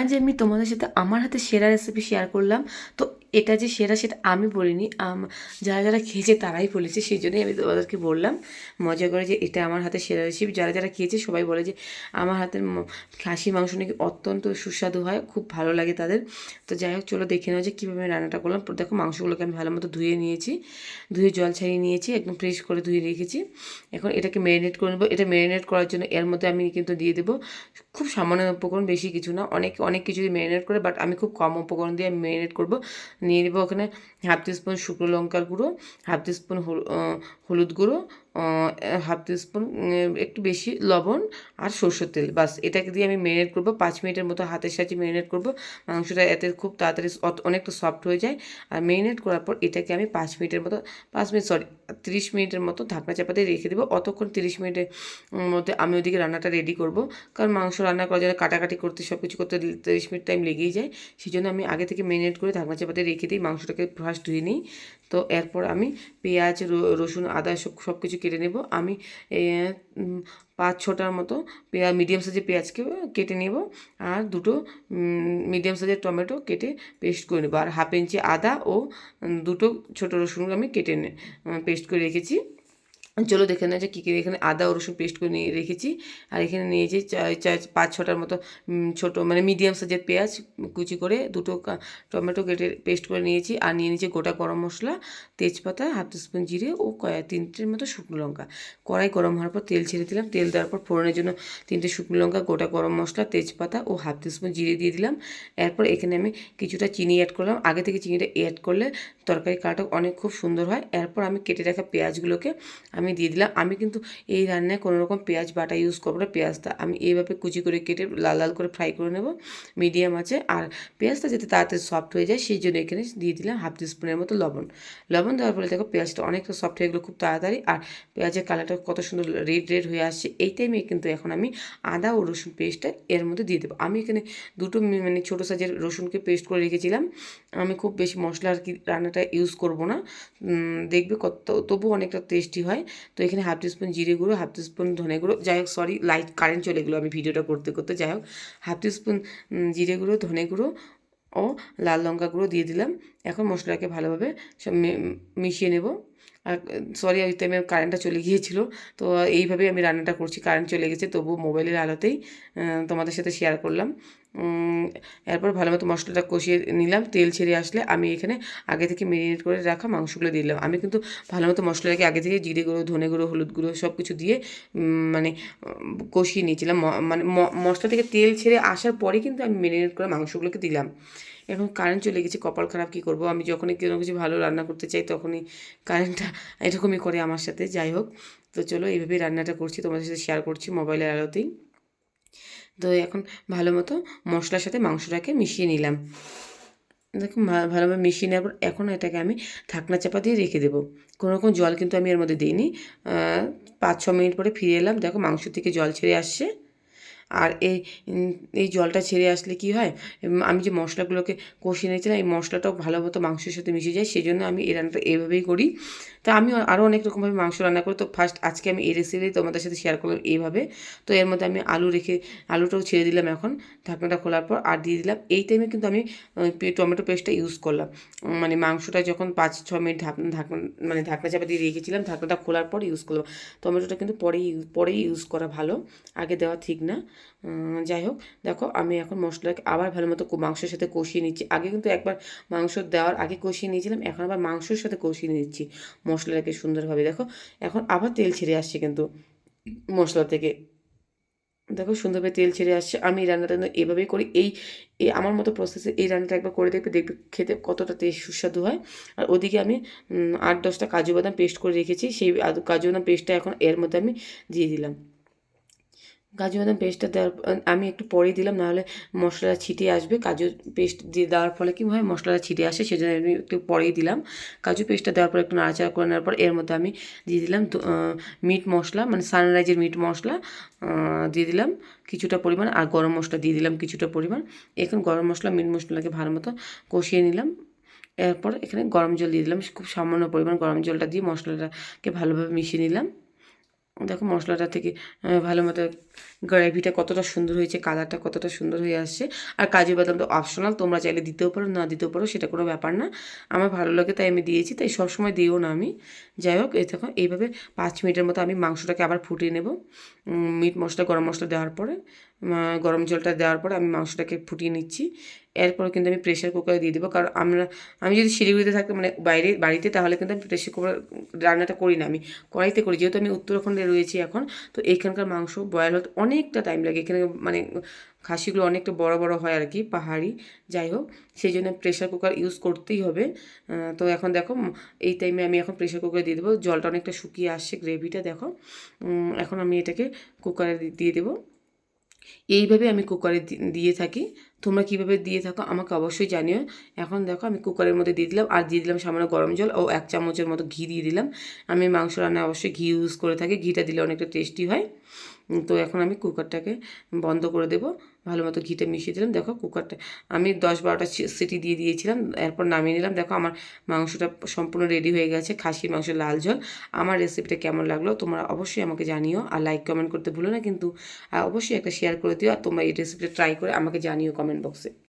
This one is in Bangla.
আজ আমি তোমাদের সাথে আমার হাতে সেরা রেসিপি শেয়ার করলাম, তো এটা যে সেরা সেটা আমি বলিনি যারা যারা খেয়েছে তারাই বলেছে সেই জন্যই আমি তোমাদেরকে বললাম। মজা করে যে এটা আমার হাতে সেরা রেসিপি যারা যারা খেয়েছে সবাই বলে যে আমার হাতের ম- খাসি মাংস নাকি অত্যন্ত সুস্বাদু হয়, খুব ভালো লাগে তাদের। তো যাই হোক, চলো দেখে নাও যে কীভাবে আমি রান্নাটা করলাম। দেখো মাংসগুলোকে আমি ভালো মতো ধুয়ে নিয়েছি, ধুয়ে জল ছাড়িয়ে নিয়েছি, একদম ফ্রেশ করে ধুয়ে রেখেছি। এখন এটাকে ম্যারিনেট করে নেব। এটা ম্যারিনেট করার জন্য এর মধ্যে আমি কিন্তু দিয়ে দেবো খুব সামান্য উপকরণ, বেশি কিছু না, অনেক অনেক কিছু ম্যারিনেট করে বাট আমি খুব কম উপকরণ দিয়ে আমি ম্যারিনেট করব। নিয়ে নেব ওখানে হাফ টিস্পুন শুকনো লঙ্কার গুঁড়ো হাফ টিস্পুন হলুদ গুঁড়ো হাফ টিস্পুন একটু বেশি লবণ আর সরষের তেল। বাস, এটাকে দিয়ে আমি ম্যারিনেট করব। পাঁচ মিনিটের মতো হাতের সাহায্যে ম্যারিনেট করব। মাংসটা এতে খুব তাড়াতাড়ি অনেকটা সফট হয়ে যায়। আর ম্যারিনেট করার পর এটাকে আমি পাঁচ মিনিটের মতো, পাঁচ মিনিট সরি তিরিশ মিনিটের মতো ঢাকনা চাপা দিয়ে রেখে দেবো। অতক্ষণ তিরিশ মিনিটের মধ্যে আমি ওদিকে রান্নাটা রেডি করব। কারণ মাংস রান্না করার জন্য কাটাকাটি করতে সব কিছু করতে তিরিশ মিনিট টাইম লেগেই যায়। সেই জন্য আমি আগে থেকে ম্যারিনেট করে ঢাকনা চাপাতে রেখে দিই। মাংসটাকে ফার্স্ট ধুয়ে নিই। তো এরপর আমি পেঁয়াজ রসুন, আদা সব সব কিছু কেটে নেব। আমি পাঁচ, ছটার মতো পেঁয়াজ মিডিয়াম সাইজের পেঁয়াজকে কেটে নেব আর দুটো মিডিয়াম সাইজের টমেটো কেটে পেস্ট করে নেব। আর হাফ ইঞ্চি আদা ও দুটো ছোটো রসুন আমি কেটে পেস্ট করে রেখেছি। চলো দেখে না যে কী কী এখানে আদা ও রসুন পেস্ট করে নিয়ে রেখেছি। আর এখানে নিয়েছি পাঁচ, ছটার মতো ছোটো মানে মিডিয়াম সাইজের পেঁয়াজ কুচি করে দুটো টমেটো কেটে পেস্ট করে নিয়েছি। আর নিয়ে নিয়েছি গোটা গরম মশলা, তেজপাতা হাফ স্পুন জিরে ও কয়া তিনটের মতো শুকনো লঙ্কা। কড়াই গরম হওয়ার পর তেল ছেড়ে দিলাম। তেল দেওয়ার পর ফোড়নের জন্য তিনটে শুকনো লঙ্কা, গোটা গরম মশলা, তেজপাতা ও হাফ স্পুন জিরে দিয়ে দিলাম। এরপর এখানে আমি কিছুটা চিনি অ্যাড করলাম। আগে থেকে চিনিটা অ্যাড করলে তরকারি কাটা অনেক খুব সুন্দর হয়। এরপর আমি কেটে রাখা পেঁয়াজগুলোকে আমি দিয়ে দিলাম। আমি কিন্তু এই রান্নায় কোনো রকম পেঁয়াজ বাটা ইউজ করব না। পেঁয়াজটা আমি এইভাবে কুচি করে কেটে লাল লাল করে ফ্রাই করে নেব। মিডিয়াম আছে। আর পেঁয়াজটা যাতে তাড়াতাড়ি সফট হয়ে যায় সেই জন্য এখানে দিয়ে দিলাম হাফ স্পুনের মতো লবণ। লবণ দেওয়ার ফলে দেখো পেঁয়াজটা অনেকটা সফট হয়ে গেলো খুব তাড়াতাড়ি। আর পেঁয়াজের কালারটা কত সুন্দর রেড রেড হয়ে আসছে। এই টাইমে কিন্তু এখন আমি আদা ও রসুন পেস্টটা এর মধ্যে দিয়ে দেবো। আমি এখানে দুটো মানে ছোটো সাইজের রসুনকে পেস্ট করে রেখেছিলাম। আমি খুব বেশি মশলা আর কি রান্নাটা ইউজ করব না। দেখবে কত তবু অনেকটা টেস্টি হয়। তো এখানে হাফ টিস্পুন জিরে গুঁড়ো, হাফ টিস্পুন ধনে গুঁড়ো, যাই হোক সরি লাইট কারেন্ট চলে গেলো আমি ভিডিওটা করতে করতে, যাই হোক, হাফ টিস্পুন জিরে গুঁড়ো, ধনে গুঁড়ো ও লাল লঙ্কা গুঁড়ো দিয়ে দিলাম। এখন মশলাকে ভালোভাবে সব মিশিয়ে নেব। সরি ওই টাইমে কারেন্টটা চলে গিয়েছিল। তো এইভাবেই আমি রান্নাটা করছি। কারেন্ট চলে গেছে তবু মোবাইলের আলোতেই তোমাদের সাথে শেয়ার করলাম। এরপর ভালো মতো মশলাটা কষিয়ে নিলাম। তেল ছেড়ে আসলে আমি এখানে আগে থেকে মেরিনেট করে রাখা মাংসগুলো দিলাম। আমি কিন্তু ভালো মতো মশলাটাকে আগে থেকে জিরে গুঁড়ো, ধনে গুঁড়ো, হলুদ গুঁড়ো সব কিছু দিয়ে মানে কষিয়ে নিয়েছিলাম। মানে মশলা থেকে তেল ছেড়ে আসার পরে কিন্তু আমি মেরিনেট করা মাংসগুলোকে দিলাম। এখন কারেন্ট চলে গেছে, কপাল খারাপ কী করব? আমি যখনই কোনো কিছু ভালো রান্না করতে চাই, তখনই কারেন্টটা এরকমই করে আমার সাথে, যাই হোক। তো চলো, এইভাবেই রান্নাটা করছি, তোমাদের সাথে শেয়ার করছি মোবাইলের আলোতেই। তো এখন ভালো মতো মশলার সাথে মাংসটাকে মিশিয়ে নিলাম। দেখুন ভা- ভালোভাবে মিশিয়ে নেওয়ার পর এখন এটাকে আমি ঢাকনা চাপা দিয়ে রেখে দেবো। কোনো রকম জল কিন্তু আমি এর মধ্যে দিইনি। পাঁচ ছ মিনিট পরে ফিরে এলাম। দেখো, মাংস থেকে জল ছেড়ে আসছে। আর এই এই জলটা ছেড়ে আসলে কি হয়? আমি যে মশলাগুলোকে কষিয়ে নিয়েছিলাম এই মশলাটাও ভালো মতো মাংসের সাথে মিশে যায় সেই জন্য আমি এই রান্নাটা এইভাবেই করি। তো আমি আরও অনেক রকমভাবে মাংস রান্না করি। তো ফার্স্ট আজকে আমি এই রেসিপি তোমাদের সাথে শেয়ার করলাম এইভাবে। তো এর মধ্যে আমি আলু রেখে, আলুটাও ছেড়ে দিলাম এখন, ঢাকনাটা খোলার পর, আর দিয়ে দিলাম। এই টাইমে কিন্তু আমি টমেটো পেস্টটা ইউজ করলাম। মানে মাংসটা যখন পাঁচ, ছ মিনিট ঢাকনা ঢাকনা মানে ঢাকনা চাপা দিয়ে রেখেছিলাম, ঢাকনাটা খোলার পর ইউজ করলাম। টমেটোটা কিন্তু পরেই পরেই ইউজ করা ভালো, আগে দেওয়া ঠিক না। যাই হোক, দেখো আমি এখন মশলাকে আবার ভালো মতো মাংসের সাথে কষিয়ে নিচ্ছি। আগে কিন্তু একবার মাংস দেওয়ার আগে কষিয়ে নিয়েছিলাম, এখন আবার মাংসের সাথে কষিয়ে নিচ্ছি মশলাটাকে সুন্দরভাবে। দেখো, এখন আবার তেল ছেড়ে আসছে কিন্তু মশলা থেকে। দেখো, সুন্দরভাবে তেল ছেড়ে আসছে। আমি রান্নাটা কিন্তু এভাবেই করি। এই আমার মতো প্রসেসে এই রান্নাটা একবার করে দেখবে দেখবে খেতে কতটা টেস্ট সুস্বাদু হয়। আর ওদিকে আমি আট দশটা কাজু বাদাম পেস্ট করে রেখেছি। সেই কাজু বাদাম পেস্টটা এখন এর মধ্যে আমি দিয়ে দিলাম। কাজু বাদাম পেস্টটা দেওয়ার, আমি একটু পরেই দিলাম, নাহলে মশলাটা ছিটিয়ে আসবে। কাজু পেস্ট দিয়ে দেওয়ার ফলে কী হয়, মশলাটা ছিটিয়ে আসে, সেজন্য আমি একটু পরেই দিলাম। কাজু পেস্টটা দেওয়ার পর একটু নাড়াচাড়া করে নেওয়ার পর এর মধ্যে আমি দিয়ে দিলাম মিট মশলা মানে সানরাইজের মিট মশলা দিয়ে দিলাম কিছুটা পরিমাণ, আর গরম মশলা দিয়ে দিলাম কিছুটা পরিমাণ। এখন গরম মশলা মিট মশলাকে ভালো মতো কষিয়ে নিলাম। এরপর এখানে গরম জল দিয়ে দিলাম, খুব সামান্য পরিমাণ গরম জলটা দিয়ে মশলাটাকে ভালোভাবে মিশিয়ে নিলাম। দেখো মশলাটা থেকে ভালো মতো গ্রেভিটা কতটা সুন্দর হয়েছে, কালারটা কতটা সুন্দর হয়ে আসছে। আর কাজু বাদাম তো অপশনাল তোমরা চাইলে দিতেও পারো, না দিতেও পারো, সেটা কোনো ব্যাপার না। আমার ভালো লাগে তাই আমি দিয়েছি, তাই সবসময় দিও না আমি। যাই হোক, এই দেখো, এইভাবে পাঁচ মিনিটের মতো আমি মাংসটাকে আবার ফুটিয়ে নেব। মিট মশলা, গরম মশলা দেওয়ার পরে গরম জলটা দেওয়ার পরে আমি মাংসটাকে ফুটিয়ে নিচ্ছি। এরপরে কিন্তু আমি প্রেশার কুকারে দিয়ে দেবো। কারণ আমরা, আমি যদি শিলিগুড়িতে থাকতাম মানে বাইরে, বাড়িতে, তাহলে কিন্তু আমি প্রেশার কুকার রান্নাটা করি না। আমি কড়াইতে করি, যেহেতু আমি উত্তরাখণ্ডে রয়েছি এখন, তো এইখানকার মাংস বয়েল হতে অনেকটা টাইম লাগে। এখানে মানে খাসিগুলো অনেকটা বড় বড় হয় আর কি, পাহাড়ি। যাই হোক, সেই জন্য প্রেশার কুকার ইউজ করতেই হবে। তো এখন দেখো এই টাইমে আমি এখন প্রেশার কুকারে দিয়ে দেবো। জলটা অনেকটা শুকিয়ে আসছে গ্রেভিটা দেখো। এখন আমি এটাকে কুকারে দিয়ে দেবো। এইভাবে আমি কুকারে দিয়ে থাকি। তোমরা কীভাবে দিয়ে থাকো আমাকে অবশ্যই জানিও। এখন দেখো আমি কুকারের মধ্যে দিয়ে দিলাম, আর দিয়ে দিলাম সামান্য গরম জল ও এক চামচের মতো ঘি দিয়ে দিলাম। আমি মাংস রান্নায় অবশ্যই ঘি ইউজ করে থাকি, ঘিটা দিলে অনেকটা টেস্টি হয়। তো এখন আমি কুকারটাকে বন্ধ করে দেবো, ভালো মতো ঘিটা মিশিয়ে দিলাম। দেখো কুকারটা, আমি দশ বারোটা সিটি দিয়ে দিয়েছিলাম, এরপর নামিয়ে নিলাম। দেখো আমার মাংসটা সম্পূর্ণ রেডি হয়ে গেছে, খাসির মাংস, লাল ঝোল। আমার রেসিপিটা কেমন লাগল তোমরা অবশ্যই আমাকে জানিও, আর লাইক কমেন্ট করতে ভুলো না কিন্তু অবশ্যই একটা শেয়ার করে দিও, আর তোমরা এই রেসিপিটা ট্রাই করে আমাকে জানিও কমেন্ট കമന്റ് ബോക്സിൽ